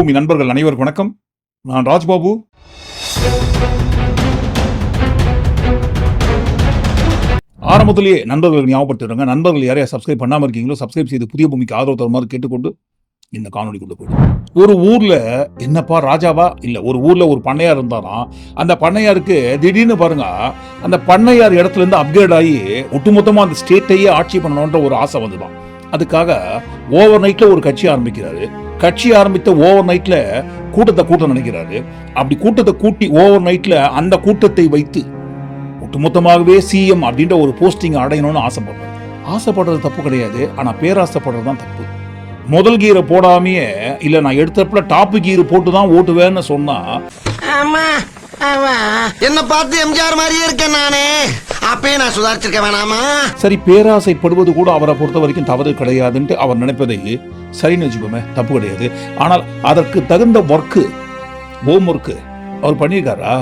பூமி நண்பர்கள் அனைவருக்கும் வணக்கம். நான் ராஜ்பாபு. ஆரம்பத்திலேயே நண்பர்கள் ஞாபகப்படுத்திடுங்க. நண்பர்கள் யாரையா சப்ஸ்கிரைப் பண்ணாம இருக்கீங்களோ சப்ஸ்கிரைப் செய்து புதிய பூமிக்கு ஆதரவு தருமாறு கேட்டுக்கொண்டு இந்த காணொலி கொண்டு போயிடும் ஒரு ஊர்ல என்னப்பா ராஜாவா? இல்ல ஒரு ஊர்ல ஒரு பண்ணையார் இருந்தாராம் அந்த பண்ணையாருக்கு திடீர்னு பாருங்க அந்த பண்ணையார் இடத்துல இருந்து அப்கிரேட் ஆகி ஒட்டுமொத்தமா அந்த ஸ்டேட்டையே ஆட்சி பண்ணணுன்ற ஒரு ஆசை வந்துதான். அதுக்காக ஓவர் நைட்ல ஒரு கட்சி ஆரம்பிக்கிறாரு. கட்சி ஆரம்பித்த ஓவர் நைட்ல கூட்டத்தை கூட்ட நினைக்கிறாரு. அப்படி கூட்டத்தை கூட்டி ஓவர் நைட்ல அந்த கூட்டத்தை வைத்து ஒட்டுமொத்தமாகவே சிஎம் அப்படின்ற ஒரு போஸ்டிங் அடையணும்னு ஆசைப்படுறாரு. ஆசைப்படுறது தப்பு கிடையாது. ஆனா பேராசைப்படுறது தான் தப்பு. முதல் கீரை போடாமையே இல்ல நான் எடுத்தப்பல டாப் கீரை போட்டு தான் ஓட்டுவேன்னு சொன்னா என்ன பார்த்து எம்ஜிஆர் மாதிரியே இருக்கேன் நானே. அப்பயே நான் சுதாரிச்சிருக்க வேணாமா? சரி பேராசைப்படுவது கூட அவரை பொறுத்த வரைக்கும் தவறு கிடையாதுன்ட்டு அவர் நினைப்பதை சரின்னு வச்சுக்கோமே தப்பு கிடையாது. ஆனால் அதற்கு தகுந்த ஒர்க்கு ஹோம் ஒர்க்கு அவர் பண்ணியிருக்காரா?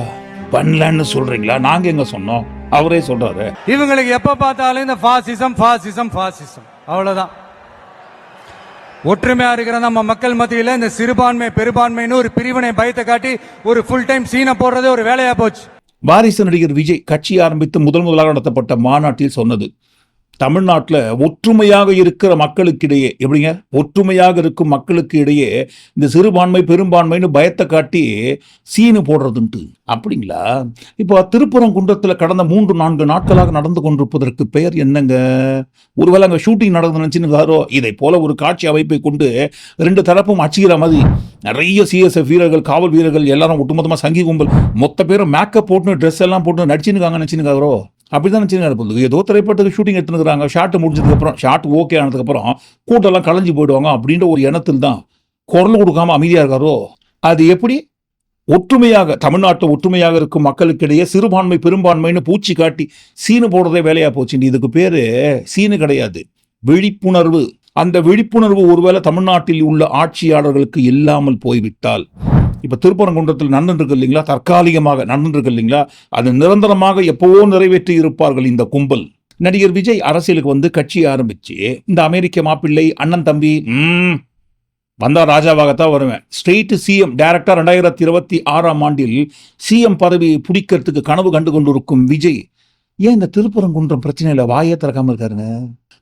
பண்ணலன்னு சொல்றீங்களா? நாங்க எங்க சொன்னோம்? அவரே சொல்றாரு. இவங்களுக்கு எப்ப பார்த்தாலும் இந்த ஃபாசிசம் ஃபாசிசம் ஃபாசிசம் அவ்வளவுதான். ஒற்றுமையா இருக்கிற நம்ம மக்கள் மத்தியில் இந்த சிறுபான்மை பெரும்பான்மைன்னு ஒரு பிரிவினை பயத்தை காட்டி ஒரு ஃபுல் டைம் சீனை போடுறதே ஒரு வேலையா போச்சு. வாரிசு நடிகர் விஜய் கட்சி ஆரம்பித்து முதல் முதலாக நடத்தப்பட்ட மாநாட்டில் சொன்னது தமிழ்நாட்டில் ஒற்றுமையாக இருக்கிற மக்களுக்கிடையே எப்படிங்க? ஒற்றுமையாக இருக்கும் மக்களுக்கு இடையே இந்த சிறுபான்மை பெரும்பான்மைன்னு பயத்தை காட்டி சீனு போடுறதுன்ட்டு அப்படிங்களா? இப்போ திருப்பரங்குன்றத்தில் கடந்த மூன்று நான்கு நாட்களாக நடந்து கொண்டிருப்பதற்கு பெயர் என்னங்க? ஒருவேளை அங்கே ஷூட்டிங் நடந்து நினச்சின்னு இதை போல ஒரு காட்சி அமைப்பை கொண்டு ரெண்டு தரப்பும் அச்சுகிற மாதிரி நிறைய சிஎஸ்எஃப் வீரர்கள் காவல் வீரர்கள் எல்லாரும் ஒட்டுமொத்தமாக சங்கி கும்பல் மொத்த பேரும் மேக்கப் போட்டு ட்ரெஸ் எல்லாம் போட்டு நடிச்சுன்னு அப்படி தான் சின்ன போகுது ஏதோ திரைப்படத்துக்கு ஷூட்டிங் எடுத்துருக்காங்க ஷார்ட் முடிஞ்சதுக்கப்புறம் ஷாட் ஓகே ஆனதுக்கப்புறம் கூட்டெல்லாம் கலைஞ்சு போயிடுவாங்க அப்படின்ற ஒரு எண்ணத்தில் தான் குரல் கொடுக்காம அமைதியாக இருக்காரோ? அது எப்படி? ஒற்றுமையாக தமிழ்நாட்டில் ஒற்றுமையாக இருக்கும் மக்களுக்கிடையே சிறுபான்மை பெரும்பான்மைன்னு பூச்சி காட்டி சீனு போடுறதே வேலையா போச்சு. இதுக்கு பேரு சீனு கிடையாது. விழிப்புணர்வு. அந்த விழிப்புணர்வு ஒருவேளை தமிழ்நாட்டில் உள்ள ஆட்சியாளர்களுக்கு இல்லாமல் போய்விட்டால் இப்போ திருப்பரங்குன்றத்தில் நடந்துருக்கு இல்லைங்களா தற்காலிகமாக நடந்துருக்கு இல்லைங்களா அது நிரந்தரமாக எப்போவோ நிறைவேற்றி இருப்பார்கள் இந்த கும்பல். நடிகர் விஜய் அரசியலுக்கு வந்து கட்சி ஆரம்பிச்சு இந்த அமெரிக்க மாப்பிள்ளை அண்ணன் தம்பி ம், வந்தா ராஜாவாகத்தான் வருவேன். ஸ்ட்ரெயிட் சிஎம் டைரக்டா ரெண்டாயிரத்தி இருபத்தி ஆறாம் ஆண்டில் சிஎம் பதவியை பிடிக்கிறதுக்கு கனவு கண்டு கொண்டிருக்கும் விஜய் ஏன் இந்த திருப்பரங்குன்றம் பிரச்சனையில் வாயே திறக்காமல் இருக்காருங்க?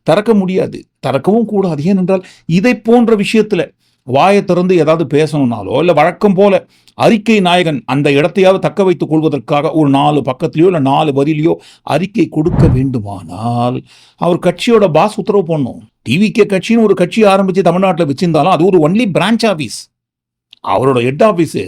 திறக்க முடியாது. திறக்கவும் கூடாது. ஏனென்றால் இதை போன்ற விஷயத்தில் வாயை திறந்து ஏதாவது பேசணும்னாலோ இல்லை வழக்கம் போல அறிக்கை நாயகன் அந்த இடத்தையாவது தக்க வைத்துக் கொள்வதற்காக ஒரு நாலு பக்கத்திலையோ இல்லை நாலு வரியிலையோ அறிக்கை கொடுக்க வேண்டுமானால் அவர் கட்சியோட பாஸ் உத்தரவு போடணும். டிவிகே கட்சின்னு ஒரு கட்சி ஆரம்பித்து தமிழ்நாட்டில் வச்சிருந்தாலும் அது ஒரு ஒன்லி பிரான்ச் ஆஃபீஸ் அவரோட ஹெட் ஆஃபீஸு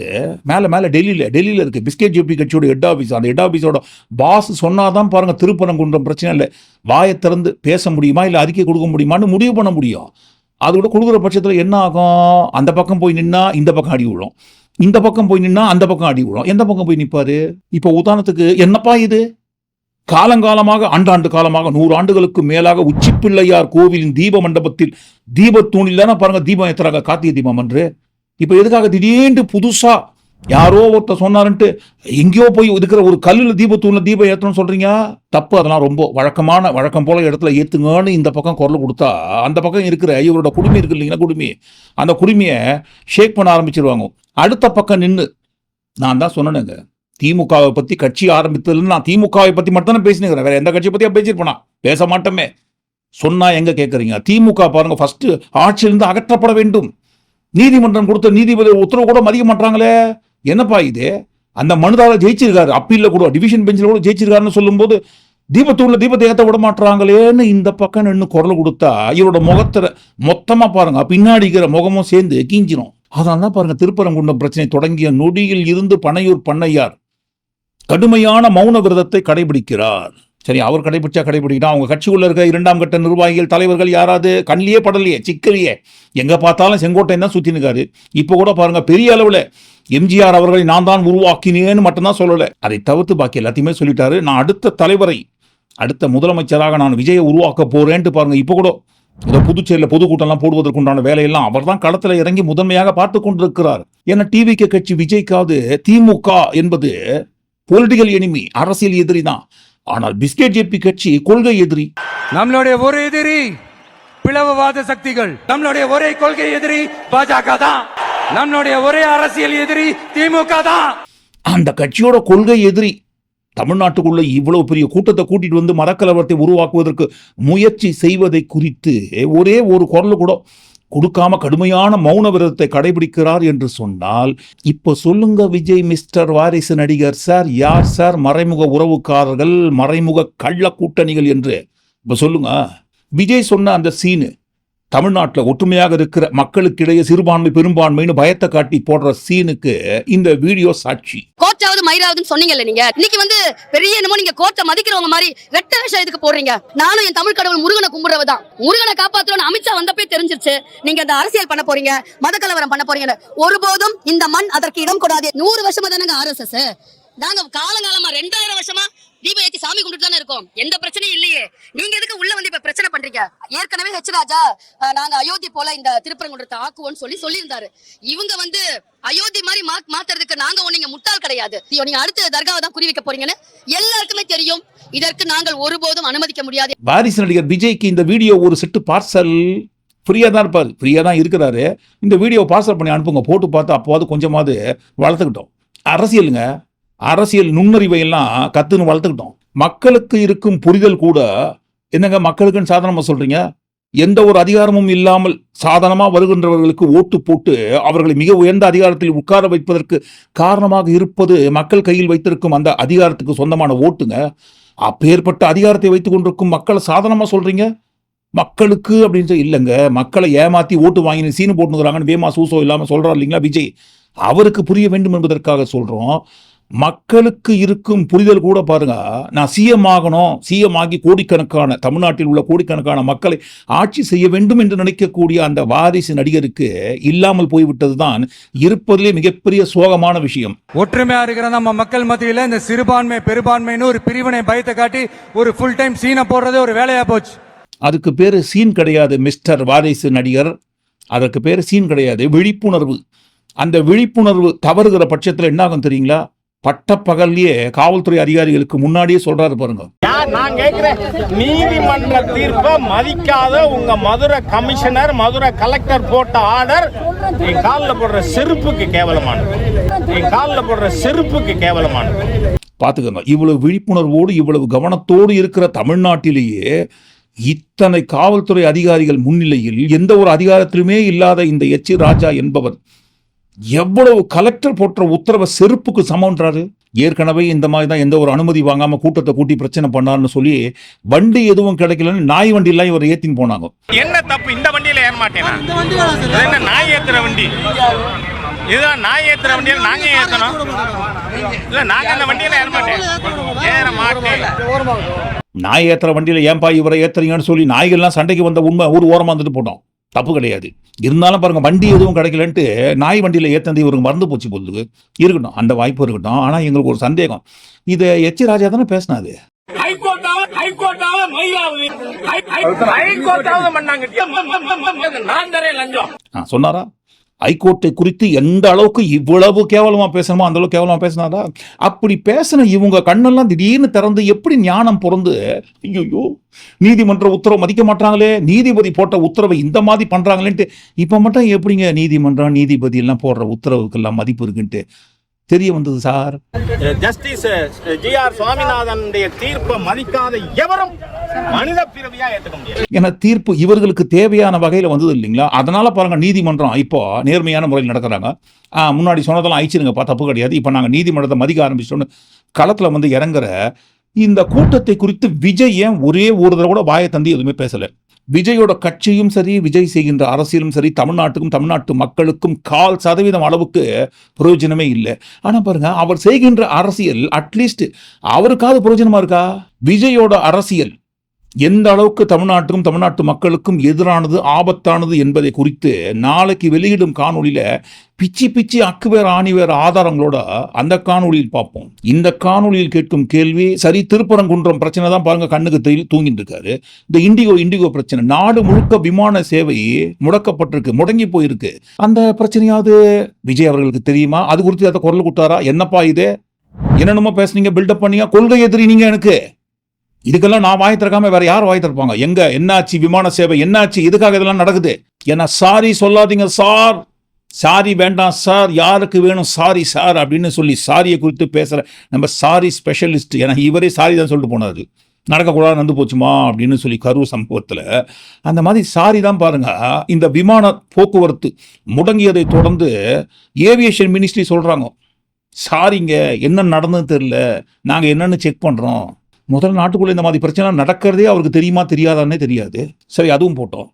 மேலே மேலே டெல்லியில் டெல்லியில் இருக்குது பிஸ்கெட் ஜிபி கட்சியோட ஹெட் ஆஃபீஸ் அந்த ஹெட் ஆஃபீஸோட பாஸ் சொன்னால் தான் பாருங்கள் திருப்பரங்குன்றம் பிரச்சனை இல்லை. வாயை திறந்து பேச முடியுமா இல்லை அறிக்கை கொடுக்க முடியுமான்னு முடிவு பண்ண முடியும். அது கூட கொடுக்குற பட்சத்தில் என்ன ஆகும்? அந்த பக்கம் போய் நின்னா இந்த பக்கம் அடி விழும். இந்த பக்கம் போய் நின்னா அந்த பக்கம் அடி விழும். எந்த பக்கம் போய் நிற்பாரு இப்போ உதாரணத்துக்கு என்னப்பா இது? காலங்காலமாக ஆண்டாண்டு காலமாக நூறு ஆண்டுகளுக்கு மேலாக உச்சிப்பிள்ளையார் கோவிலின் தீப மண்டபத்தில் தீபத்தூணில் தானே பாருங்க தீபம் ஏத்துறாங்க கார்த்திகை தீபம் என்று இப்போ எதுக்காக திடீர்னு புதுசாக யாரோ ஒருத்தர் சொன்னாருன்ட்டு எங்கேயோ போய் இருக்கிற ஒரு கல்லில் தீபத்தூணில் தீபம் ஏற்றணும்னு சொல்கிறீங்க தப்பு அதெல்லாம் ரொம்ப வழக்கமான வழக்கம் போல இடத்துல ஏற்றுங்கன்னு இந்த பக்கம் குரல் கொடுத்தா அந்த பக்கம் இருக்கிற இவரோட குடுமி இருக்கு இல்லைங்களா குடுமி? அந்த குடுமியை ஷேக் பண்ண ஆரம்பிச்சிருவாங்க. அடுத்த பக்கம் நின்று நான் தான் சொன்னேங்க திமுகவை பற்றி கட்சி ஆரம்பித்ததுல நான் திமுகவை பற்றி மட்டும் தான் பேசினுக்கிறேன் எந்த கட்சியை பற்றியா பேசியிருப்பேனா பேச மாட்டோமே. சொன்னால் எங்கே கேட்குறீங்க திமுக பாருங்கள் ஃபஸ்ட்டு ஆட்சியிலிருந்து அகற்றப்பட வேண்டும். நீதிமன்றம் கொடுத்த நீதிபதி உத்தரவு கூட மதிக்க மாட்டாங்களே. என்னப்பா இது? அந்த மனுதாரர் ஜெயிச்சிருக்காரு. அப்பீல்ல கூட டிவிஷன் பெஞ்சில் கூட ஜெயிச்சிருக்காருன்னு சொல்லும்போது தீபத்தூர்ல தீபத்தை ஏத்த விட மாட்டுறாங்களேன்னு இந்த பக்கம் நின்று குரல் கொடுத்தா இவரோட முகத்துல மொத்தமா பாருங்க பின்னாடி இருக்கிற முகமும் சேர்ந்து கீஞ்சிரும். அதனால தான் பாருங்க திருப்பரங்குன்றம் பிரச்சனை தொடங்கிய நொடியில் இருந்து பனையூர் பண்ணையார் கடுமையான மௌன விரதத்தை கடைபிடிக்கிறார். சரி அவர் கடைபிடிச்சா கடைபிடிக்கணும் அவங்க கட்சிக்குள்ள இருக்க இரண்டாம் கட்ட நிர்வாகிகள் தலைவர்கள் யாராவது? கண்ணிலேயே படலையே சிக்கலையே. எங்க பார்த்தாலும் செங்கோட்டை தான் சுத்தினுக்காரு இப்போ கூட பாருங்க பெரிய அளவில் எம்ஜிஆர் அவர்களை நான் தான் உருவாக்கினேன்னு மட்டும்தான் சொல்லலை. அதை தவிர்த்து பாக்கி எல்லாத்தையுமே சொல்லிட்டாரு. நான் அடுத்த தலைவரை அடுத்த முதலமைச்சராக நான் விஜயை உருவாக்க போறேன்ட்டு பாருங்க. இப்போ கூட இந்த புதுச்சேரியில் பொதுக்கூட்டம்லாம் போடுவதற்குண்டான வேலையெல்லாம் அவர் தான் களத்தில் இறங்கி முதன்மையாக பார்த்து கொண்டிருக்கிறார். ஏன்னா டிவிக்கு கட்சி விஜய்க்காவது திமுக என்பது பொலிட்டிக்கல் எனிமி அரசியல் எதிரி தான். ஆனால் பிஸ்கெட் ஜேபி கட்சி கொள்கை எதிரி. நம்மளுடைய ஒரு எதிரி பிளவவாத சக்திகள் நம்மளுடைய ஒரே கொள்கை எதிரி பாஜக தான். நம்மளுடைய ஒரே அரசியல் எதிரி திமுக தான். அந்த கட்சியோட கொள்கை எதிரி தமிழ்நாட்டுக்குள்ள இவ்வளவு பெரிய கூட்டத்தை கூட்டிட்டு வந்து மதக்கலவரத்தை உருவாக்குவதற்கு முயற்சி செய்வதை குறித்து ஒரே ஒரு குரல் கூட கொடுக்காம கடுமையான மௌன விரதத்தை கடைபிடிக்கிறார் என்று சொன்னால் இப்போ சொல்லுங்க விஜய் மிஸ்டர் வாரிசு நடிகர் சார் யார் சார் மறைமுக உறவுக்காரர்கள் மறைமுக கள்ள கூட்டணிகள் என்று. இப்போ சொல்லுங்க. விஜய் சொன்ன அந்த சீனு தமிழ்நாட்டில் ஒற்றுமையாக இருக்கிற மக்களுக்கிடையே சிறுபான்மை பெரும்பான்மைன்னு பயத்தை காட்டி போடுற சீனுக்கு இந்த வீடியோ சாட்சி. கோச்சாவது மயிலாவதுன்னு சொன்னீங்கல்ல நீங்க? இன்னைக்கு வந்து பெரிய என்னமோ நீங்க கோச்சை மதிக்கிறவங்க மாதிரி வெட்ட விஷயம் இதுக்கு போடுறீங்க? நானும் என் தமிழ் கடவுள் முருகனை கும்பிடுறவ தான் முருகனை காப்பாத்துறோம்னு அமித்ஷா வந்தப்பே தெரிஞ்சிருச்சு. நீங்க அந்த அரசியல் பண்ண போறீங்க மத கலவரம் பண்ண போறீங்க ஒருபோதும் இந்த மண் அதற்கு இடம் கூடாது. நூறு வருஷமா தானங்க ஆர்எஸ்எஸ் நாங்க காலங்காலமா ரெண்டாயிரம் வருஷமா தீபம் ஏத்தி சாமி கும்பிட்டு தானே இருக்கோம். எந்த பிரச்சனையும் இல்லையே. நீங்க எதுக்கு உள்ள வந்து இப்ப பிரச்சனை பண்றீங்க? ஏற்கனவே ஹெச் ராஜா நாங்க அயோத்தி போல இந்த திருப்பரங்குன்றத்தை ஆக்குவோம்னு சொல்லி சொல்லியிருந்தாரு. இவங்க வந்து அயோத்தி மாதிரி மா மாத்துறதுக்கு நாங்க ஒண்ணு இங்க முட்டாள் கிடையாது. நீங்க அடுத்த தர்காவை தான் குறிவிக்க போறீங்கன்னு எல்லாருக்குமே தெரியும். இதற்கு நாங்கள் ஒருபோதும் அனுமதிக்க முடியாது. வாரிசு நடிகர் விஜய்க்கு இந்த வீடியோ ஒரு செட்டு பார்சல் ஃப்ரீயாக தான் இருப்பார். ஃப்ரீயாக தான் இருக்கிறாரு. இந்த வீடியோ பார்சல் பண்ணி அனுப்புங்க. போட்டு பார்த்து அப்போவாது கொஞ்சமாவது வளர்த்துக்கிட்டோம். அரசியலுங்க. அரசியல் நுண்ணறிவை எல்லாம் கத்துன்னு வளர்த்துக்கிட்டோம். மக்களுக்கு இருக்கும் புரிதல் கூட என்னங்க மக்களுக்குன்னு சாதனமாக சொல்றீங்க? எந்த ஒரு அதிகாரமும் இல்லாமல் சாதனமாக வருகின்றவர்களுக்கு ஓட்டு போட்டு அவர்களை மிக உயர்ந்த அதிகாரத்தில் உட்கார வைப்பதற்கு காரணமாக இருப்பது மக்கள் கையில் வைத்திருக்கும் அந்த அதிகாரத்துக்கு சொந்தமான ஓட்டுங்க. அப்பேற்பட்ட அதிகாரத்தை வைத்துக் கொண்டிருக்கும் மக்களை சாதனமாக சொல்றீங்க? மக்களுக்கு அப்படின்னு சொல்லி இல்லைங்க. மக்களை ஏமாத்தி ஓட்டு வாங்கி சீனு போட்டுக்கிறாங்கன்னு வேமா சூசோ இல்லாமல் சொல்றாரு இல்லைங்களா விஜய்? அவருக்கு புரிய வேண்டும் என்பதற்காக சொல்றோம். மக்களுக்கு இருக்கும் புரிதல் கூட பாருங்க. நான் சிஎம் ஆகணும். சிஎம் ஆகி கோடிக்கணக்கான தமிழ்நாட்டில் உள்ள கோடிக்கணக்கான மக்களை ஆட்சி செய்ய வேண்டும் என்று நினைக்கக்கூடிய அந்த வாரிசு நடிகருக்கு இல்லாமல் போய்விட்டதுதான் இருப்பதிலே மிகப்பெரிய சோகமான விஷயம். ஒற்றுமையா இருக்கிற நம்ம மக்கள் மத்தியில இந்த சிறுபான்மை பெரும்பான்மைன்னு ஒரு பிரிவினை பயத்தை காட்டி ஒரு ஃபுல் டைம் சீனை போடுறதே ஒரு வேலையா போச்சு. அதுக்கு பேர் சீன் கிடையாது மிஸ்டர் வாரிசு நடிகர். அதற்கு பேர் சீன் கிடையாது விழிப்புணர்வு. அந்த விழிப்புணர்வு தவறுகிற பட்சத்தில் என்ன ஆகும் தெரியுங்களா? பட்டப்பகல்லையே காவல்துறை அதிகாரிகளுக்கு முன்னாடியே சொல்றாரு பாருங்க. நான் கேட்கிறேன். நீதிமன்ற தீர்ப்பை மதிக்காத உங்க மதுரை கமிஷனர் மதுரை கலெக்டர் போட்ட ஆர்டர் என் காலில் போடுற செருப்புக்கு கேவலமானது என் காலில் போடுற செருப்புக்கு கேவலமானது பார்த்துக்கோங்க இவ்வளவு விழிப்புணர்வோடு இவ்வளவு கவனத்தோடு இருக்கிற தமிழ்நாட்டிலேயே இத்தனை காவல்துறை அதிகாரிகள் முன்னிலையில் எந்த ஒரு அதிகாரத்திலுமே இல்லாத இந்த எச். ராஜா என்பவர் எவ்வளவு கலெக்டர் போட்ட உத்தரவை செருப்புக்கு சமன்றாரு ஏற்கனவே இந்த மாதிரி தான் எந்த ஒரு அனுமதி வாங்காம கூட்டத்தை கூட்டி பிரச்சனை பண்ணாருன்னு சொல்லி வண்டி எதுவும் கிடைக்கலன்னு நாய் வண்டியெல்லாம் இவர் ஏத்தின்னு போனாங்க. என்ன தப்பு? இந்த வண்டியில ஏற மாட்டேனா? நாய் ஏத்துற வண்டி? இதுதான் நாய் ஏத்துற வண்டியில நாங்க ஏத்தணும். இல்ல நாங்க அந்த வண்டியில ஏற மாட்டேன். ஏற மாட்டேன். நாய் ஏத்துற வண்டியில ஏன்பா இவரை ஏத்துறீங்கன்னு சொல்லி நாய்கள்லாம் சண்டைக்கு வந்த உண்மை ஒரு ஓரமா வந்துட்டு போட்டோம். தப்பு கிடையாது. இருந்தாலும் பாருங்க வண்டி எதுவும் கிடைக்கலன்ட்டு நாய் வண்டியில ஏத்தந்து இவருக்கு மறந்து போச்சு போகுது இருக்கட்டும் அந்த வாய்ப்பு இருக்கட்டும். ஆனா எங்களுக்கு ஒரு சந்தேகம். இதை எச். ராஜா தானே பேசினாது சொன்னாரா? ஐகோர்ட்டை குறித்து எந்த அளவுக்கு இவ்வளவு கேவலமா பேசணுமோ அந்த அளவுக்கு கேவலமா பேசினாரா? அப்படி பேசின இவங்க கண்ணெல்லாம் திடீர்னு திறந்து எப்படி ஞானம் பிறந்து ஐயோ நீதிமன்ற உத்தரவு மதிக்க மாட்டாங்களே நீதிபதி போட்ட உத்தரவை இந்த மாதிரி பண்ணுறாங்களேன்ட்டு இப்போ மட்டும் எப்படிங்க நீதிமன்றம் நீதிபதி எல்லாம் போடுற உத்தரவுக்கெல்லாம் மதிப்பு இருக்குன்ட்டு தெரிய வந்தது சார். ஜஸ்டிஸ் ஜி ஆர் சுவாமிநாதனுடைய தீர்ப்பை மதிக்காத எவரும் மனித பிறவியா ஏத்துக்க முடியாது. ஏன்னா தீர்ப்பு இவர்களுக்கு தேவையான வகையில் வந்தது இல்லைங்களா? அதனால பாருங்க நீதிமன்றம் இப்போ நேர்மையான முறையில் நடக்கிறாங்க முன்னாடி சொன்னதெல்லாம் அழிச்சிருங்கப்பா தப்பு கிடையாது. இப்போ நாங்கள் நீதிமன்றத்தை மதிக்க ஆரம்பிச்சிட்டோன்னு களத்தில் வந்து இறங்குற இந்த கூட்டத்தை குறித்து விஜய் ஏன் ஒரே ஒரு தடவை கூட வாயை தந்தி எதுவுமே பேசலை. விஜயோட கட்சியும் சரி விஜய் செய்கின்ற அரசியலும் சரி தமிழ்நாட்டுக்கும் தமிழ்நாட்டு மக்களுக்கும் கால் சதவீதம் அளவுக்கு பிரயோஜனமே இல்லை. ஆனால் பாருங்க அவர் செய்கின்ற அரசியல் அட்லீஸ்ட் அவருக்காவது பிரயோஜனமா இருக்கா? விஜயோட அரசியல். எந்த அளவுக்கு தமிழ்நாட்டுக்கும் தமிழ்நாட்டு மக்களுக்கும் எதிரானது ஆபத்தானது என்பதை குறித்து நாளைக்கு வெளியிடும் காணொலியில் பிச்சி பிச்சி அக்குவேர் ஆணிவேர் ஆதாரங்களோட அந்த காணொலியில் பார்ப்போம். இந்த காணொலியில் கேட்கும் கேள்வி சரி திருப்பரங்குன்றம் பிரச்சனை தான் பாருங்க கண்ணுக்கு தெரியல தூங்கிட்டு இருக்காரு. இந்த இண்டிகோ இண்டிகோ பிரச்சனை நாடு முழுக்க விமான சேவை முடக்கப்பட்டிருக்கு முடங்கி போயிருக்கு. அந்த பிரச்சனையாவது விஜய் அவர்களுக்கு தெரியுமா? அது குறித்து அதை குரல் கொடுத்தாரா? என்னப்பா இது? என்னென்னமோ பேசுனீங்க பில்டப் பண்ணீங்க கொள்கை எதிரி நீங்க எனக்கு. இதுக்கெல்லாம் நான் வாய் திறக்காம வேற யார் வாய் திறப்பாங்க? எங்க? என்னாச்சு? விமான சேவை என்னாச்சு? எதுக்காக இதெல்லாம் நடக்குது? ஏன்னா சாரி சொல்லாதீங்க சார். சாரி வேண்டாம் சார். யாருக்கு வேணும் சாரி சார் அப்படின்னு சொல்லி சாரியை குறித்து பேசுகிற நம்ம சாரி ஸ்பெஷலிஸ்ட். ஏன்னா இவரே சாரி தான் சொல்லிட்டு போனாரு. நடக்கக்கூடாது நடந்து போச்சுமா? அப்படின்னு சொல்லி கரூர் சம்பவத்தில். அந்த மாதிரி சாரி தான் பாருங்க. இந்த விமான போக்குவரத்து முடங்கியதை தொடர்ந்து ஏவியேஷன் மினிஸ்ட்ரி சொல்கிறாங்க சாரிங்க என்ன நடந்ததுன்னு தெரில நாங்கள் என்னென்னு செக் பண்ணுறோம் முதல் நாட்டுக்குள்ளே இந்த மாதிரி பிரச்சனை நடக்கிறதே அவருக்கு தெரியுமா தெரியாதானே தெரியாது. சரி அதுவும் போட்டோம்.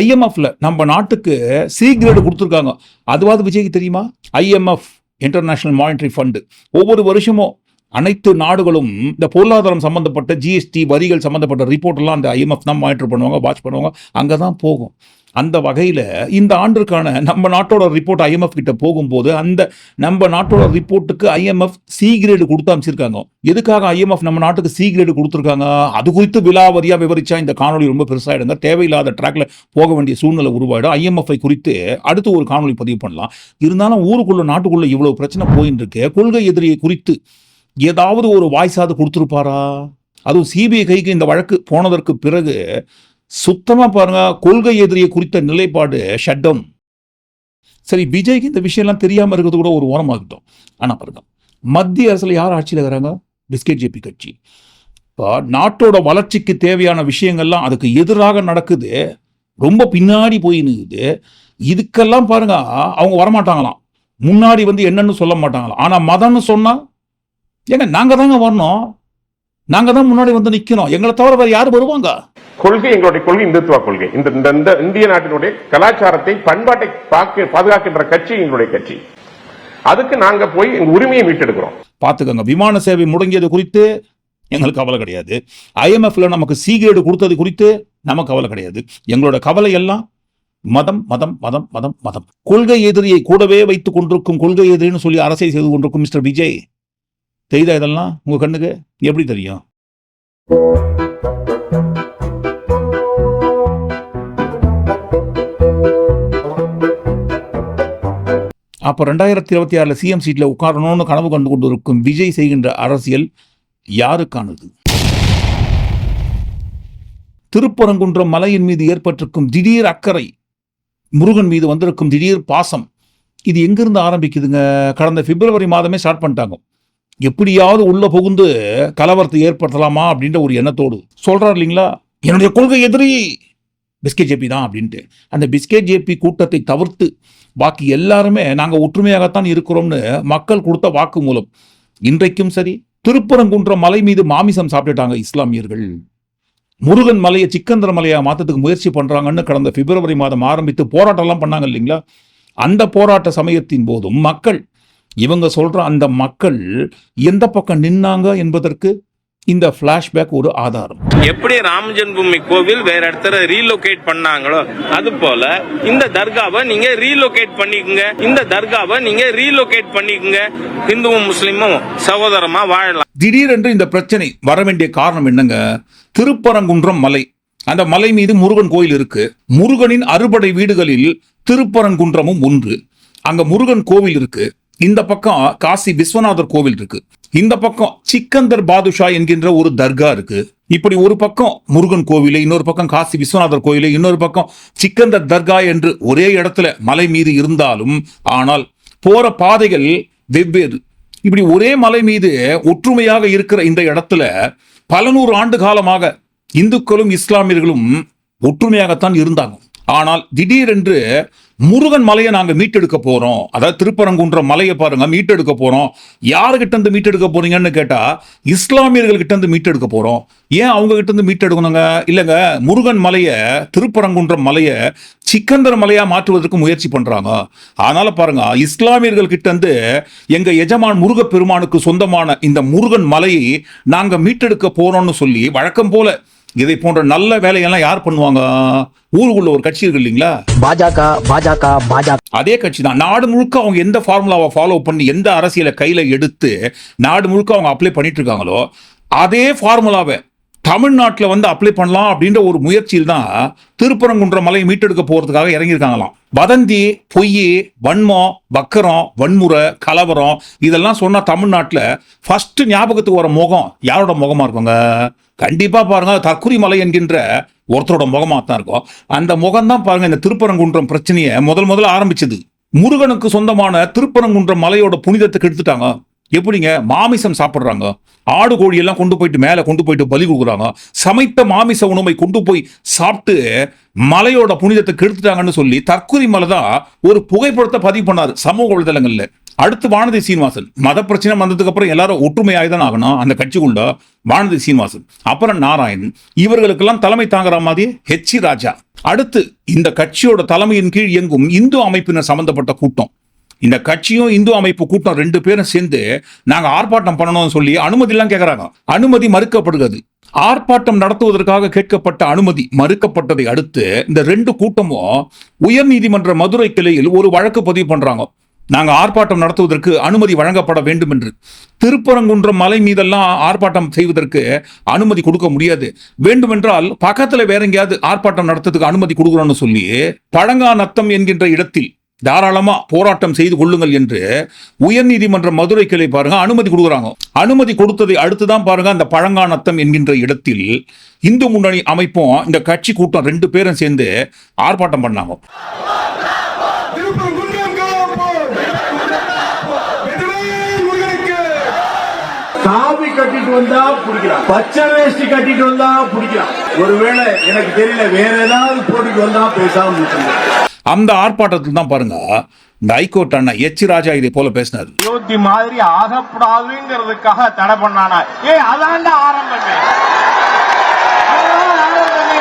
ஐஎம்எஃப்ல நம்ம நாட்டுக்கு சி கிரேடு கொடுத்துருக்காங்க. அதுவாது விஜய்க்கு தெரியுமா? ஐஎம்எஃப் இன்டர்நேஷனல் மானிட்டரி ஃபண்டு ஒவ்வொரு வருஷமும் அனைத்து நாடுகளும் இந்த பொருளாதாரம் சம்மந்தப்பட்ட ஜிஎஸ்டி வரிகள் சம்பந்தப்பட்ட ரிப்போர்ட் எல்லாம் அந்த ஐஎம்எஃப் தான் மானிட்டர் பண்ணுவாங்க வாட்ச் பண்ணுவாங்க. அங்கே தான் போகும். அந்த வகையில் இந்த ஆண்டிற்கான நம்ம நாட்டோட ரிப்போர்ட் ஐஎம்எஃப் கிட்ட போகும்போது அந்த நம்ம நாட்டோட ரிப்போர்ட்டுக்கு ஐஎம்எஃப் சி கிரேடு கொடுத்து அமைச்சிருக்காங்க எதுக்காக ஐஎம்எஃப் நம்ம நாட்டுக்கு சி கிரேடு கொடுத்துருக்காங்க? அது குறித்து விலாவரியாக விவரிச்சா இந்த காணொளி ரொம்ப பெருசாகிடுங்க தேவையில்லாத ட்ராக்ல போக வேண்டிய சூழ்நிலை உருவாயிடும். ஐஎம்எஃப்ஐ குறித்து அடுத்து ஒரு காணொளி பதிவு பண்ணலாம். இருந்தாலும் ஊருக்குள்ள நாட்டுக்குள்ள இவ்வளவு பிரச்சனை போயின்னு இருக்கு கொள்கை எதிரியை குறித்து ஏதாவது ஒரு வாய்ஸாவது கொடுத்துருப்பாரா? அதுவும் சிபிஐ கைக்கு இந்த வழக்கு போனதற்கு பிறகு சுத்தமாக பாருங்க கொள்கை எதிரியை குறித்த நிலைப்பாடு ஷட்டம். சரி விஜய்க்கு இந்த விஷயம்லாம் தெரியாமல் இருக்கிறது கூட ஒரு ஓரமாகட்டும். ஆனால் பாருங்க மத்திய அரசில் யார் ஆட்சியில் இருக்கிறாங்க? பிஸ்கெட் ஜேபி கட்சி. இப்போ நாட்டோட வளர்ச்சிக்கு தேவையான விஷயங்கள்லாம் அதுக்கு எதிராக நடக்குது. ரொம்ப பின்னாடி போய் நிற்குது இதுக்கெல்லாம் பாருங்க அவங்க வரமாட்டாங்களாம். முன்னாடி வந்து என்னன்னு சொல்ல மாட்டாங்களாம். ஆனால் மதம்னு சொன்னால் ஏங்க நாங்கள் தாங்க வரணும். நாங்க தான் முன்னாடி வந்து நிக்கணும். எங்களை தவிர வேற யார் வருவாங்க? கொள்கை எங்களுடைய கொள்கை இந்துத்துவ கொள்கை. இந்த இந்த- இந்த இந்திய நாட்டினுடைய கலாச்சாரத்தை பண்பாட்டை பாதுகாக்கின்ற கட்சி எங்களுடைய கட்சி. அதுக்கு நாங்க போய் எங்க உரிமையை மீட்டெடுக்கிறோம். பார்த்துக்கோங்க. விமான சேவை முடங்கியது குறித்து எங்களுக்கு கவலை கிடையாது. ஐஎம்எஃப்ல நமக்கு சீகிரேடு கொடுத்தது குறித்து நமக்கு கவலை கிடையாது. எங்களோட கவலை எல்லாம் மதம் மதம் மதம் மதம் மதம். கொள்கை எதிரியை கூடவே வைத்துக் கொண்டிருக்கும் கொள்கை எதிரின்னு சொல்லி அரசியல் செய்து கொண்டிருக்கும் மிஸ்டர் விஜய் தெரியுதா இதெல்லாம் உங்க கண்ணுக்கு எப்படி தெரியும்? அப்போ ரெண்டாயிரத்தி இருபத்தி ஆறில் சிஎம் சீட்டில் உட்காரணும்னு கனவு கண்டு கொண்டு இருக்கும் விஜய் செய்கின்ற அரசியல் யாருக்கானது? திருப்பரங்குன்றம் மலையின் மீது ஏற்பட்டிருக்கும் திடீர் அக்கறை முருகன் மீது வந்திருக்கும் திடீர் பாசம் இது எங்கிருந்து ஆரம்பிக்குதுங்க? கடந்த பிப்ரவரி மாதமே ஸ்டார்ட் பண்ணிட்டாங்க. எப்படியாவது உள்ள புகுந்து கலவரத்தை ஏற்படுத்தலாமா அப்படின்ற ஒரு எண்ணத்தோடு சொல்றாரு இல்லைங்களா? என்னுடைய கொள்கை எதிரி பிஸ்கெட் ஜேபி தான் அப்படின்ட்டு. அந்த பிஸ்கெட் ஜேபி கூட்டத்தை தவிர்த்து பாக்கி எல்லாருமே நாங்கள் ஒற்றுமையாகத்தான் இருக்கிறோம்னு மக்கள் கொடுத்த வாக்கு மூலம் இன்றைக்கும் சரி திருப்பரங்குன்றம் மலை மீது மாமிசம் சாப்பிட்டுட்டாங்க இஸ்லாமியர்கள். முருகன் மலையை சிக்கந்தர மலையாக மாற்றத்துக்கு முயற்சி பண்ணுறாங்கன்னு கடந்த பிப்ரவரி மாதம் ஆரம்பித்து போராட்டம்லாம் பண்ணாங்க இல்லைங்களா? அந்த போராட்ட சமயத்தின் போதும் மக்கள் இவங்க சொல்ற அந்த மக்கள் எந்த பக்கம் நின்னாங்க என்பதற்கு இந்த பிளாஷ்பேக் ஒரு ஆதாரம். எப்படி ராம ஜென்மபூமி கோவில் வேற இடத்துல ரீலோகேட் பண்ணாங்களோ அது போல இந்த தர்காவை நீங்க ரீலோகேட் பண்ணிக்கங்க. இந்த தர்காவை நீங்க ரீலோகேட் பண்ணிக்கங்க. இந்துவும் முஸ்லிமும் சகோதரமா வாழலாம். திடீரென்று இந்த பிரச்சனை வர வேண்டிய காரணம் என்னங்க? திருப்பரங்குன்றம் மலை. அந்த மலை மீது முருகன் கோயில் இருக்கு. முருகனின் அறுபடை வீடுகளில் திருப்பரங்குன்றமும் ஒன்று. அங்க முருகன் கோவில் இருக்கு. இந்த பக்கம் காசி விஸ்வநாதர் கோவில் இருக்கு. இந்த பக்கம் சிக்கந்தர் பாதுஷா என்கின்ற ஒரு தர்கா இருக்கு. இப்படி ஒரு பக்கம் முருகன் கோவில் இன்னொரு பக்கம் காசி விஸ்வநாதர் கோயில் இன்னொரு பக்கம் சிக்கந்தர் தர்கா என்று ஒரே இடத்துல மலை மீது இருந்தாலும் ஆனால் போற பாதைகள் வெவ்வேறு. இப்படி ஒரே மலை மீது ஒற்றுமையாக இருக்கிற இந்த இடத்துல பல நூறு ஆண்டு காலமாக இந்துக்களும் இஸ்லாமியர்களும் ஒற்றுமையாகத்தான் இருந்தாங்க. ஆனால் திடீரென்று முருகன் மலையை நாங்கள் மீட்டெடுக்க போகிறோம் அதாவது திருப்பரங்குன்ற மலையை பாருங்க மீட்டெடுக்க போகிறோம் யாருக்கிட்டேருந்து மீட்டெடுக்க போறீங்கன்னு கேட்டால் இஸ்லாமியர்கள் இருந்து மீட்டெடுக்க போகிறோம் ஏன் அவங்க கிட்ட இருந்து மீட்டெடுக்கணுங்க? இல்லைங்க முருகன் மலையை திருப்பரங்குன்றம் மலையை சிக்கந்தர் மலையா மாற்றுவதற்கு முயற்சி பண்றாங்க. அதனால பாருங்க இஸ்லாமியர்கள் கிட்ட இருந்து எங்க எஜமான் முருகப்பெருமானுக்கு சொந்தமான இந்த முருகன் மலையை நாங்கள் மீட்டெடுக்க போறோம்னு சொல்லி வழக்கம் போல இதை போன்ற நல்ல வேலையெல்லாம் யார் பண்ணுவாங்க? ஊருக்குள்ள ஒரு கட்சி இருக்கு இல்லைங்களா? பாஜக பாஜக பாஜக. அதே கட்சி தான். நாடு முழுக்க அவங்க எந்த ஃபார்முலாவை ஃபாலோ பண்ணி எந்த அரசியலை கையில எடுத்து நாடு முழுக்க அவங்க அப்ளை பண்ணிட்டு இருக்காங்களோ அதே ஃபார்முலாவை தமிழ்நாட்டில் வந்து அப்ளை பண்ணலாம் அப்படின்ற ஒரு முயற்சியில் தான் திருப்பரங்குன்ற மலையை மீட்டெடுக்க போறதுக்காக இறங்கியிருக்காங்களாம். வதந்தி பொய் வன்மம் வக்கரம் வன்முறை கலவரம் இதெல்லாம் சொன்னா தமிழ்நாட்டில் ஃபர்ஸ்ட் ஞாபகத்துக்கு வர முகம் யாரோட முகமா இருக்குங்க? கண்டிப்பாக பாருங்கள் தற்குறி மலை என்கின்ற ஒருத்தரோட முகமாக தான் இருக்கும். அந்த முகம் தான் பாருங்க இந்த திருப்பரங்குன்றம் பிரச்சனையை முதல் முதல்ல ஆரம்பிச்சது. முருகனுக்கு சொந்தமான திருப்பரங்குன்றம் மலையோட புனிதத்துக்கு எடுத்துட்டாங்க எப்படிங்க? மாமிசம் சாப்பிட்றாங்க. ஆடு கோழி எல்லாம் கொண்டு போயிட்டு மேலே கொண்டு போயிட்டு பலி கொடுக்குறாங்க. சமைத்த மாமிச உணவை கொண்டு போய் சாப்பிட்டு மலையோட புனிதத்தை கெடுத்துட்டாங்கன்னு சொல்லி தற்கொலை மலை தான் ஒரு புகைப்படத்தை பதிவு பண்ணாரு சமூக வலைதளங்கள்ல. அடுத்து வானதி சீனிவாசன். மத பிரச்சனை வந்ததுக்கு அப்புறம் எல்லாரும் ஒற்றுமையாக தான் ஆகணும். அந்த கட்சிக்குள்ள வானதி சீனிவாசன் அப்புறம் நாராயணன் இவர்களுக்கெல்லாம் தலைமை தாங்குற மாதிரி ஹெச் ராஜா. அடுத்து இந்த கட்சியோட தலைமையின் கீழ் இயங்கும் இந்து அமைப்பினர் சம்பந்தப்பட்ட கூட்டம். இந்த கட்சியும் இந்து அமைப்பு கூட்டம் ரெண்டு பேரும் சேர்ந்து நாங்க ஆர்ப்பாட்டம் பண்ணணும்னு சொல்லி அனுமதி எல்லாம் கேட்கறாங்க அனுமதி மறுக்கப்படுகிறது. ஆர்ப்பாட்டம் நடத்துவதற்காக கேட்கப்பட்ட அனுமதி மறுக்கப்பட்டதை அடுத்து இந்த ரெண்டு கூட்டமும் உயர்நீதிமன்ற மதுரை கிளையில் ஒரு வழக்கு பதிவு பண்றாங்க. நாங்க ஆர்ப்பாட்டம் நடத்துவதற்கு அனுமதி வழங்கப்பட வேண்டும் என்று. திருப்பரங்குன்றம் மலை மீதெல்லாம் ஆர்ப்பாட்டம் செய்வதற்கு அனுமதி கொடுக்க முடியாது. வேண்டுமென்றால் பக்கத்துல வேற எங்கேயாவது ஆர்ப்பாட்டம் நடத்துறதுக்கு அனுமதி கொடுக்குறோம்னு சொல்லி பழங்காநத்தம் என்கின்ற இடத்தில் தாராளமா போராட்டம் செய்து கொள்ளுங்கள் என்று உயர்நீதிமன்ற மதுரை கிளை பாருங்க அனுமதி கொடுக்குறாங்க. அனுமதி கொடுத்ததை அடுத்துதான் பாருங்க அந்த பழங்காநத்தம் என்கின்ற இடத்தில் இந்து முன்னணி அமைப்பும் இந்த கட்சி கூட்டம் ரெண்டு பேரும் சேர்ந்து ஆர்ப்பாட்டம் பண்ணாங்க. காவி கட்டிட்டு வந்தா பிடிக்கிறான் பச்சை வேஷ்டி கட்டிட்டு வந்தா பிடிக்கிறான் ஒருவேளை எனக்கு தெரியல வேற ஏதாவது போட்டுட்டு வந்தா பேசாம. அந்த ஆர்ப்பாட்டத்தில் தான் பாருங்க இந்த ஹைகோர்ட் அண்ணன் எச் ராஜா இதை போல பேசினார். அயோத்தி மாதிரி ஆகக்கூடாதுங்கிறதுக்காக தடை பண்ணானா? ஏ அதாண்ட ஆரம்பமே. அதுதான் ஆரம்பமே.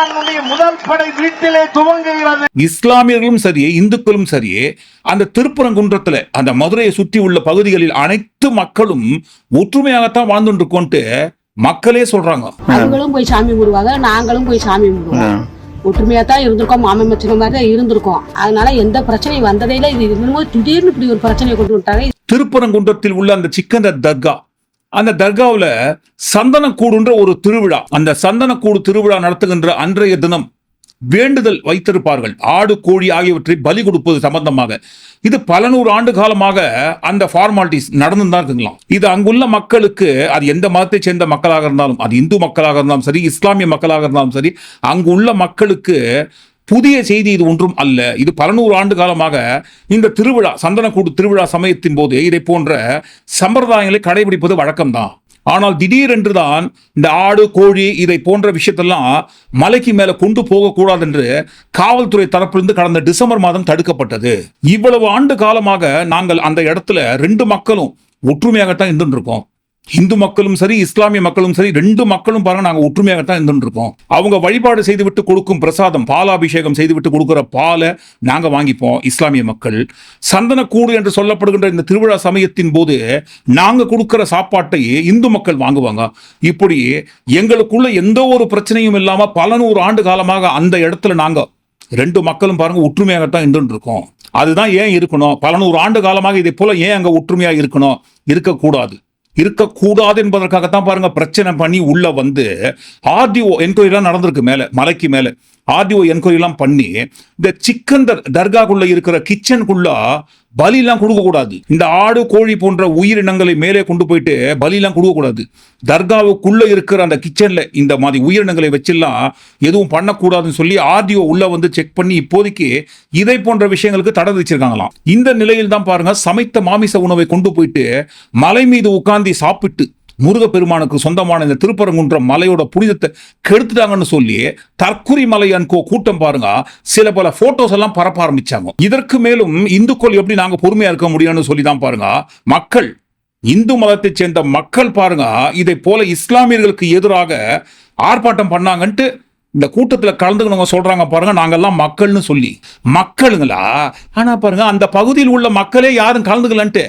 முருகப்பெருமானுடைய முதல் படை வீட்டிலே துவங்குகிறது இஸ்லாமியர்களும் சரி இந்துக்களும் சரி அந்த திருப்பரங்குன்றத்துல அந்த மதுரையை சுற்றி உள்ள பகுதிகளில் அனைத்து மக்களும் ஒற்றுமையாகத்தான் வாழ்ந்துட்டு இருக்கோன்ட்டு மக்களே சொல்றாங்க. அவங்களும் போய் சாமி கும்பிடுவாங்க நாங்களும் போய் சாமி கும்பிடுவோம். ஒற்றுமையா தான் இருந்திருக்கோம் மாமன் மச்சின மாதிரி தான் இருந்திருக்கோம். அதனால எந்த பிரச்சனையும் வந்ததே இல்லை. இது என்னமோ திடீர்னு இப்படி ஒரு பிரச்சனையை கொண்டு வந்துட்டாங்க. திருப்பரங்குன்றத்தில் உள்ள அந்த சிக்கந்தர் தர்கா அந்த தர்காவில் சந்தனக்கூடுன்ற ஒரு திருவிழா. அந்த சந்தனக்கூடு திருவிழா நடத்துகின்ற அன்றைய தினம் வேண்டுதல் வைத்திருப்பார்கள். ஆடு கோழி ஆகியவற்றை பலி கொடுப்பது சம்பந்தமாக. இது பல நூறு ஆண்டு காலமாக அந்த ஃபார்மாலிட்டிஸ் நடந்து தான் இருக்குங்களாம். இது அங்குள்ள மக்களுக்கு அது எந்த மதத்தை சேர்ந்த மக்களாக இருந்தாலும் அது இந்து மக்களாக இருந்தாலும் சரி இஸ்லாமிய மக்களாக இருந்தாலும் சரி அங்கு உள்ள மக்களுக்கு புதிய செய்தி இது ஒன்றும் அல்ல. இது பல நூறு ஆண்டு காலமாக இந்த திருவிழா சந்தனக்கூடு திருவிழா சமயத்தின் போது இதை போன்ற சம்பிரதாயங்களை கடைபிடிப்பது வழக்கம்தான். ஆனால் திடீரென்று தான் இந்த ஆடு கோழி இதை போன்ற விஷயத்தெல்லாம் மலைக்கு மேல கொண்டு போகக்கூடாது என்று காவல்துறை தரப்பிலிருந்து கடந்த டிசம்பர் மாதம் தடுக்கப்பட்டது. இவ்வளவு ஆண்டு காலமாக நாங்கள் அந்த இடத்துல ரெண்டு மக்களும் ஒற்றுமையாகத்தான் இருந்துருக்கோம். இந்து மக்களும் சரி இஸ்லாமிய மக்களும் சரி ரெண்டு மக்களும் பாருங்க நாங்கள் ஒற்றுமையாக தான் இருந்துட்டு இருக்கோம் அவங்க வழிபாடு செய்துவிட்டு கொடுக்கும் பிரசாதம் பாலாபிஷேகம் செய்துவிட்டு கொடுக்குற பாலை நாங்கள் வாங்கிப்போம் இஸ்லாமிய மக்கள். சந்தனக்கூடு என்று சொல்லப்படுகின்ற இந்த திருவிழா சமயத்தின் போது நாங்கள் கொடுக்குற சாப்பாட்டை இந்து மக்கள் வாங்குவாங்க. இப்படி எங்களுக்குள்ள எந்த ஒரு பிரச்சனையும் இல்லாமல் பல நூறு ஆண்டு காலமாக அந்த இடத்துல நாங்கள் ரெண்டு மக்களும் பாருங்க ஒற்றுமையாகத்தான் இருந்துட்டு இருக்கோம் அதுதான் ஏன் இருக்கணும்? பல நூறு ஆண்டு காலமாக இதை போல ஏன் அங்கே ஒற்றுமையாக இருக்கணும்? இருக்கக்கூடாது. இருக்கக்கூடாது என்பதற்காகத்தான் பாருங்க பிரச்சனை பண்ணி உள்ள வந்து ஆர்டிஓ என்கொயரிலாம் நடந்திருக்கு மேலே மலைக்கு மேலே. ஆர்டிஓ என்கொயரிலாம் பண்ணி இந்த சிக்கந்தர் தர்காக்குள்ள இருக்கிற கிச்சனுக்குள்ள பலிலாம் கொடுக்கக்கூடாது. இந்த ஆடு கோழி போன்ற உயிரினங்களை மேலே கொண்டு போயிட்டு பலிலாம் கொடுக்கக்கூடாது. தர்காவுக்குள்ளே தர்காவுக்குள்ள இருக்கிற அந்த கிச்சன்ல இந்த மாதிரி உயிரினங்களை வச்செல்லாம் எதுவும் பண்ணக்கூடாதுன்னு சொல்லி ஆர்டிஓ உள்ள வந்து செக் பண்ணி இப்போதைக்கு இதை போன்ற விஷயங்களுக்கு தடை விதிச்சிருக்காங்களாம். இந்த நிலையில் தான் பாருங்க சமைத்த மாமிச உணவை கொண்டு போயிட்டு மலை மீது உட்கார்ந்து சாப்பிட்டு முருகப்பெருமானுக்கு சொந்தமான இந்த திருப்பரங்குன்றம் மலையோட புனிதத்தை கெடுத்துட்டாங்கன்னு சொல்லி தற்குறி மலை அன்கோ கூட்டம் பாருங்க. சில பல போட்டோஸ் எல்லாம் பரப்ப ஆரம்பிச்சாங்க. இதற்கு மேலும் இந்துக்கள் எப்படி நாங்க பொறுமையா இருக்க முடியும்னு சொல்லி தான் பாருங்க. மக்கள் இந்து மதத்தைச் சேர்ந்த மக்கள் பாருங்க. இதை போல இஸ்லாமியர்களுக்கு எதிராக ஆர்ப்பாட்டம் பண்ணாங்கன்ட்டு இந்த கூட்டத்தில் கலந்துக்கணுங்க சொல்றாங்க பாருங்க. நாங்கெல்லாம் மக்கள்னு சொல்லி. மக்களுங்களா? ஆனா பாருங்க அந்த பகுதியில் உள்ள மக்களே யாரும் கலந்துக்கலன்ட்டு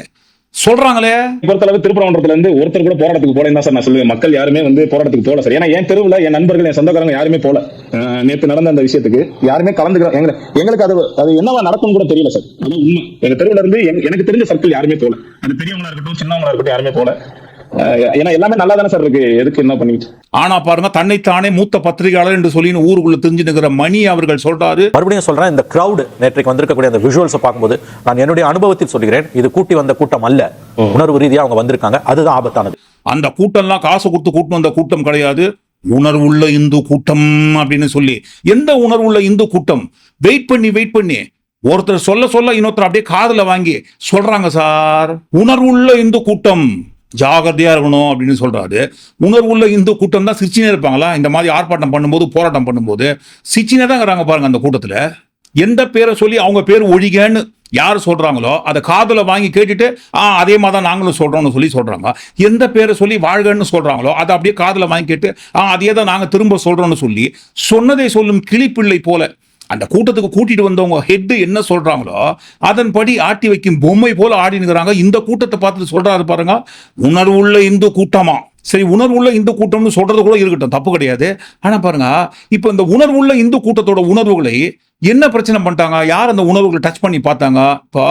சொல்றாங்களே? பொறுத்தளவு திருப்பரங்குன்றத்துல இருந்து ஒருத்தர் கூட போராட்டத்துக்கு போல தான் சார் நான் சொல்லுவேன். மக்கள் யாருமே வந்து போராட்டத்துக்கு போல சார். ஏன்னா என் தெருவுல என் நண்பர்கள் என் சொந்தக்காரங்க யாருமே போல நேத்து நடந்த அந்த விஷயத்துக்கு யாருமே கலந்துக்கிறோம் எங்க எங்களுக்கு அது அது என்னவா நடக்கும் கூட தெரியல சார். அது உண்மை. எங்க தெருவுல இருந்து எனக்கு தெரிஞ்ச சர்க்கிள் யாருமே போல அது பெரியவங்களா இருக்கட்டும் சின்னவங்களா இருக்கட்டும் யாருமே போல ஏன்னா எல்லாமே நல்லா தானே சார் இருக்கு. எதுக்கு என்ன பண்ணிட்டு? ஆனா பாருங்க தன்னைத்தானே மூத்த பத்திரிகையாளர் என்று சொல்லி ஊருக்குள்ள தெரிஞ்சு நிற்கிற மணி அவர்கள் சொல்றாரு. மறுபடியும் சொல்றேன் இந்த கிரவுட் நேற்றைக்கு வந்திருக்கக்கூடிய அந்த விஷுவல்ஸை பார்க்கும்போது நான் என்னுடைய அனுபவத்தில் சொல்கிறேன் இது கூட்டி வந்த கூட்டம் அல்ல. உணர்வு ரீதியா அவங்க வந்திருக்காங்க அதுதான் ஆபத்தானது. அந்த கூட்டம்லாம் காசு கொடுத்து கூட்டம் வந்த கூட்டம் கிடையாது. உணர்வுள்ள இந்து கூட்டம் அப்படின்னு சொல்லி. எந்த உணர்வுள்ள இந்து கூட்டம்? வெயிட் பண்ணி வெயிட் பண்ணி. ஒருத்தர் சொல்ல சொல்ல இன்னொருத்தர் அப்படியே காதுல வாங்கி சொல்றாங்க சார். உணர்வுள்ள இந்து கூட்டம். ஜாகிரதையாக இருக்கணும் அப்படின்னு சொல்கிறாரு உணர்வுள்ள இந்து கூட்டம் தான் சிரிச்சினே இருப்பாங்களா? இந்த மாதிரி ஆர்ப்பாட்டம் பண்ணும்போது போராட்டம் பண்ணும்போது சிரிச்சினே தான் இருக்கிறாங்க பாருங்க அந்த கூட்டத்தில். எந்த பேரை சொல்லி அவங்க பேர் ஒழிகன்னு யார் சொல்கிறாங்களோ அதை காதில் வாங்கி கேட்டுட்டு ஆ அதே மாதிரி தான் நாங்களும் சொல்கிறோம்னு சொல்லி சொல்கிறாங்க எந்த பேரை சொல்லி வாழ்கன்னு சொல்கிறாங்களோ அதை அப்படியே காதில் வாங்கி கேட்டு ஆ அதே தான் நாங்கள் திரும்ப சொல்கிறோன்னு சொல்லி சொன்னதை சொல்லும் கிளிப்பிள்ளை போல அந்த கூட்டத்துக்கு கூட்டிட்டு வந்தவங்க ஹெட் என்ன சொல்றாங்களோ அதன்படி ஆட்டி வைக்கும் பொம்மை போல ஆடினுங்கிறாங்க இந்த கூட்டத்தை பார்த்துட்டு சொல்றாரு பாருங்க உணர்வுள்ள இந்து கூட்டமா? சரி உணர்வுள்ள இந்து கூட்டம்னு சொல்றது கூட இருக்கட்டும் தப்பு கிடையாது. ஆனா பாருங்க இப்போ இந்த உணர்வுள்ள இந்து கூட்டத்தோட உணர்வுகளை என்ன பிரச்சனை பண்ணிட்டாங்க? யார் அந்த உணர்வுகளை டச் பண்ணி பார்த்தாங்க? இப்போ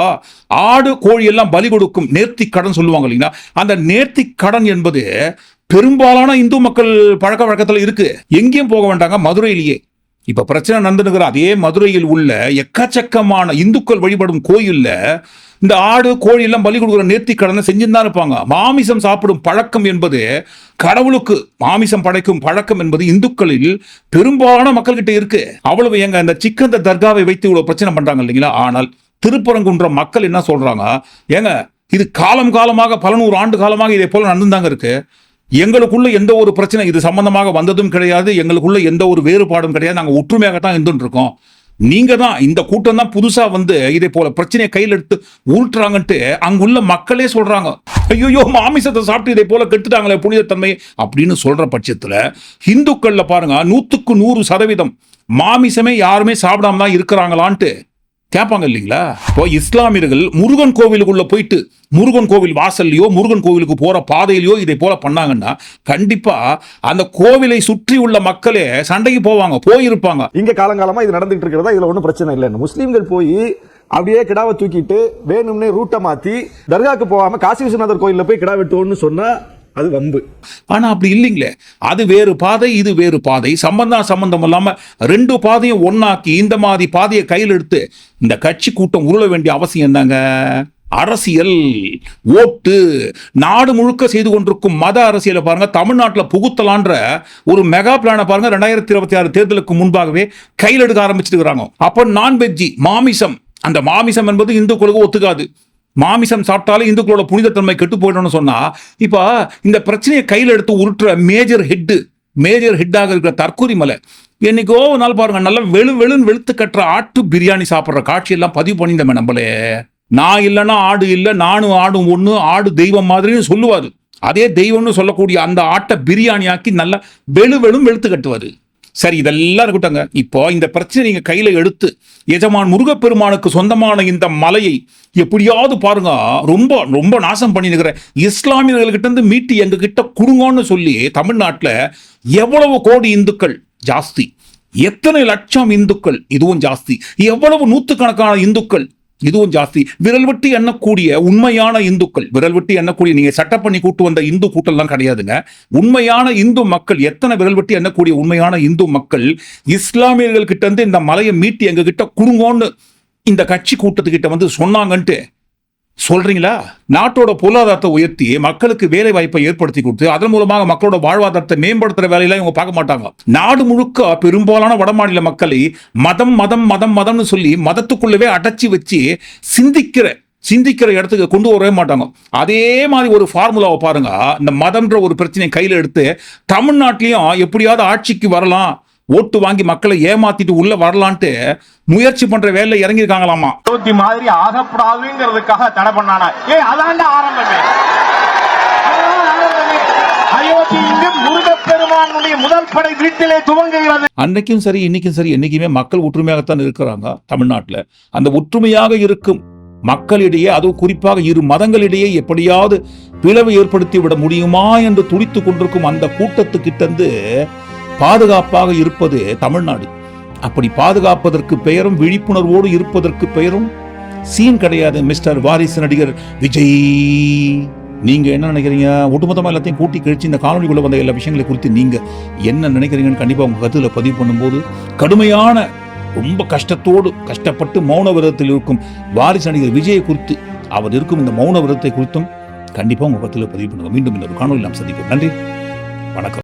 ஆடு கோழி எல்லாம் பலி கொடுக்கும் நேர்த்தி கடன் சொல்லுவாங்க இல்லைங்களா? அந்த நேர்த்தி கடன் என்பது பெரும்பாலான இந்து மக்கள் பழக்க வழக்கத்தில் இருக்கு. எங்கேயும் போக வேண்டாங்க மதுரையிலேயே. இப்போ பிரச்சனை நடந்துனுங்கிற அதே மதுரையில் உள்ள எக்கச்சக்கமான இந்துக்கள் வழிபடும் கோயில்ல இந்த ஆடு கோழி எல்லாம் பலி கொடுக்குற நேர்த்தி கடனை செஞ்சுன்னு தான் இருப்பாங்க. மாமிசம் சாப்பிடும் பழக்கம் என்பது கடவுளுக்கு மாமிசம் படைக்கும் பழக்கம் என்பது இந்துக்களில் பெரும்பாலான மக்கள்கிட்ட இருக்கு. அவ்வளவு எங்க அந்த சிக்கந்த தர்காவை வைத்து இவ்வளவு பிரச்சனை பண்றாங்க இல்லைங்களா? ஆனால் திருப்பரங்குன்ற மக்கள் என்ன சொல்றாங்க? ஏங்க இது காலம் காலமாக பல நூறு ஆண்டு காலமாக இதே போல நடந்துதாங்க இருக்கு. எங்களுக்குள்ள எந்த ஒரு பிரச்சனை இது சம்பந்தமாக வந்ததும் கிடையாது. எங்களுக்குள்ள எந்த ஒரு வேறுபாடும் கிடையாது. நாங்கள் ஒற்றுமையாகத்தான் இருந்துட்டு இருக்கோம் நீங்க தான் இந்த கூட்டம் தான் புதுசா வந்து இதே போல பிரச்சனையை கையில் எடுத்து உருட்டுறாங்கன்ட்டு அங்குள்ள மக்களே சொல்றாங்க. ஐயோ மாமிசத்தை சாப்பிட்டு இதே போல கெட்டுட்டாங்களே புனிதத்தன்மை அப்படின்னு சொல்ற பட்சத்துல இந்துக்கள்ல பாருங்க நூத்துக்கு நூறு சதவீதம் மாமிசமே யாருமே சாப்பிடாம தான் இருக்கிறாங்களான்ட்டு கேட்பாங்க இல்லைங்களா? இப்போ இஸ்லாமியர்கள் முருகன் கோவிலுக்குள்ள போயிட்டு முருகன் கோவில் வாசல்லையோ முருகன் கோவிலுக்கு போற பாதையிலையோ இதை போல பண்ணாங்கன்னா கண்டிப்பா அந்த கோவிலை சுற்றி உள்ள மக்களே சண்டைக்கு போவாங்க போயிருப்பாங்க. இங்க காலங்காலமா இது நடந்துட்டு இருக்கிறதா? இதுல ஒன்றும் பிரச்சனை இல்லை முஸ்லீம்கள் போய் அப்படியே கிடாவை தூக்கிட்டு வேணும்னே ரூட்டை மாத்தி தர்காக்கு போகாம காசி விஸ்வநாதர் கோயிலில் போய் கிடா வெட்டுவோம்னு சொன்னா அது வம்பு. ஆனா அப்படி இல்லைங்களே. அது வேறு பாதை இது வேறு பாதை. சம்பந்தம் சம்பந்தம் இல்லாம ரெண்டு பாதையும் ஒன்னாக்கி இந்த மாதிரி பாதையை கையில் எடுத்து இந்த கட்சி கூட்டம் உருள வேண்டிய அவசியம் என்னங்க? அரசியல் ஓட்டு நாடு முழுக்க செய்து கொண்டிருக்கும் மத அரசியலை பாருங்க தமிழ்நாட்டில் புகுத்தலான்ற ஒரு மெகா பிளானை பாருங்க ரெண்டாயிரத்தி இருபத்தி ஆறு தேர்தலுக்கு முன்பாகவே கையில் எடுக்க ஆரம்பிச்சிருக்கிறாங்க அப்போ நான்வெஜ்ஜி மாமிசம். அந்த மாமிசம் என்பது இந்துக்களுக்கு ஒத்துக்காது. மாமிசம் சாப்பிட்டாலே இந்துக்களோட புனிதத்தன்மை கெட்டு போயிடும்னு சொன்னா இப்போ இந்த பிரச்சனையை கையில் எடுத்து உருட்டுற மேஜர் ஹெட்டு மேஜர் ஹெட்டாக இருக்கிற தற்கூரி மலை. என்னைக்கோ ஒரு நாள் பாருங்க நல்லா வெளு வெளுன்னு வெளுத்து கட்டுற ஆட்டு பிரியாணி சாப்பிட்ற காட்சியெல்லாம் பதிவு பண்ணியிருந்தோமே நம்மளே நான் இல்லைன்னா ஆடு இல்லை நானும் ஆடும் ஒன்று ஆடு தெய்வம் மாதிரின்னு சொல்லுவார். அதே தெய்வம்னு சொல்லக்கூடிய அந்த ஆட்டை பிரியாணி ஆக்கி நல்லா வெளு வெளும் வெளுத்து கட்டுவார். சரி இதெல்லாம் இருக்கட்டுங்க இப்போ இந்த பிரச்சனை நீங்கள் கையில் எடுத்து எஜமான் முருகப்பெருமானுக்கு சொந்தமான இந்த மலையை எப்படியாவது பாருங்க. ரொம்ப ரொம்ப நாசம் பண்ணிருக்கிற இஸ்லாமியர்கள்கிட்ட இருந்து மீட்டு எங்ககிட்ட கொடுங்கன்னு சொல்லி தமிழ்நாட்டில் எவ்வளவு கோடி இந்துக்கள்? ஜாஸ்தி. எத்தனை லட்சம் இந்துக்கள்? இதுவும் ஜாஸ்தி. எவ்வளவு நூற்றுக்கணக்கான இந்துக்கள்? இதுவும் ஜாஸ்தி. விரல் விட்டு எண்ணக்கூடிய உண்மையான இந்துக்கள் விரல் விட்டு எண்ணக்கூடிய நீங்க சட்டம் பண்ணி கூட்டு வந்த இந்து கூட்டம்லாம் கிடையாதுங்க. உண்மையான இந்து மக்கள் எத்தனை விரல் விட்டு எண்ணக்கூடிய உண்மையான இந்து மக்கள் இஸ்லாமியர்கள் கிட்ட இருந்து இந்த மலையை மீட்டி எங்க கிட்ட குடுங்கோன்னு இந்த கட்சி கூட்டத்துக்கிட்ட வந்து சொன்னாங்கன்ட்டு சொல்றீங்களா? நாட்டோட பொருளாதாரத்தை உயர்த்தி மக்களுக்கு வேலை வாய்ப்பை ஏற்படுத்தி கொடுத்து அதன் மூலமாக மக்களோட வாழ்வாதாரத்தை மேம்படுத்துற வேலையெல்லாம் இவங்க பார்க்க மாட்டாங்க. நாடு முழுக்க பெரும்பாலான வடமாநில மக்களை மதம் மதம் மதம் மதம்னு சொல்லி மதத்துக்குள்ளவே அடைச்சி வச்சு சிந்திக்கிற சிந்திக்கிற இடத்துக்கு கொண்டு வரவே மாட்டாங்க. அதே மாதிரி ஒரு ஃபார்முலாவை பாருங்க. இந்த மதம்ன்ற ஒரு பிரச்சனையை கையில் எடுத்து தமிழ்நாட்டிலையும் எப்படியாவது ஆட்சிக்கு வரலாம். ஓட்டு வாங்கி மக்களை ஏமாத்திட்டு உள்ள வரலான்ட்டு முயற்சி பண்ற வேலையில இறங்கியிருக்காங்களாமா? அயோத்தி மாதிரி ஆகக்கூடாதுங்கிறதுக்காக தடை பண்ணானா? ஏ அதாண்ட ஆரம்பமே. அன்னைக்கும் சரி இன்னைக்கும் சரி என்னைக்குமே மக்கள் ஒற்றுமையாகத்தான் இருக்கிறாங்க தமிழ்நாட்டில். அந்த ஒற்றுமையாக இருக்கும் மக்களிடையே அதுவும் குறிப்பாக இரு மதங்களிடையே எப்படியாவது பிளவு ஏற்படுத்தி விட முடியுமா என்று துடித்துக் கொண்டிருக்கும் அந்த கூட்டத்துக்கிட்டந்து பாதுகாப்பாக இருப்பது தமிழ்நாடு. அப்படி பாதுகாப்பதற்கு பெயரும் விழிப்புணர்வோடு இருப்பதற்கு பெயரும் சீன் கிடையாது மிஸ்டர் வாரிசு நடிகர் விஜய். நீங்க என்ன நினைக்கிறீங்க? ஒட்டுமொத்தமா எல்லாத்தையும் கூட்டி கழிச்சு இந்த காணொலிக்குள்ள வந்த எல்லா விஷயங்களை குறித்து நீங்க என்ன நினைக்கிறீங்கன்னு கண்டிப்பா உங்க கருத்துல பதிவு பண்ணும்போது கடுமையான ரொம்ப கஷ்டத்தோடு கஷ்டப்பட்டு மௌன விரதத்தில் இருக்கும் வாரிசு நடிகர் விஜயை குறித்து அவர் இருக்கும் இந்த மௌன விரதத்தை குறித்தும் கண்டிப்பா உங்க கருத்துல பதிவு பண்ணுங்க. மீண்டும் இந்த ஒரு காணொலி நாம் சந்திப்போம். நன்றி. வணக்கம்.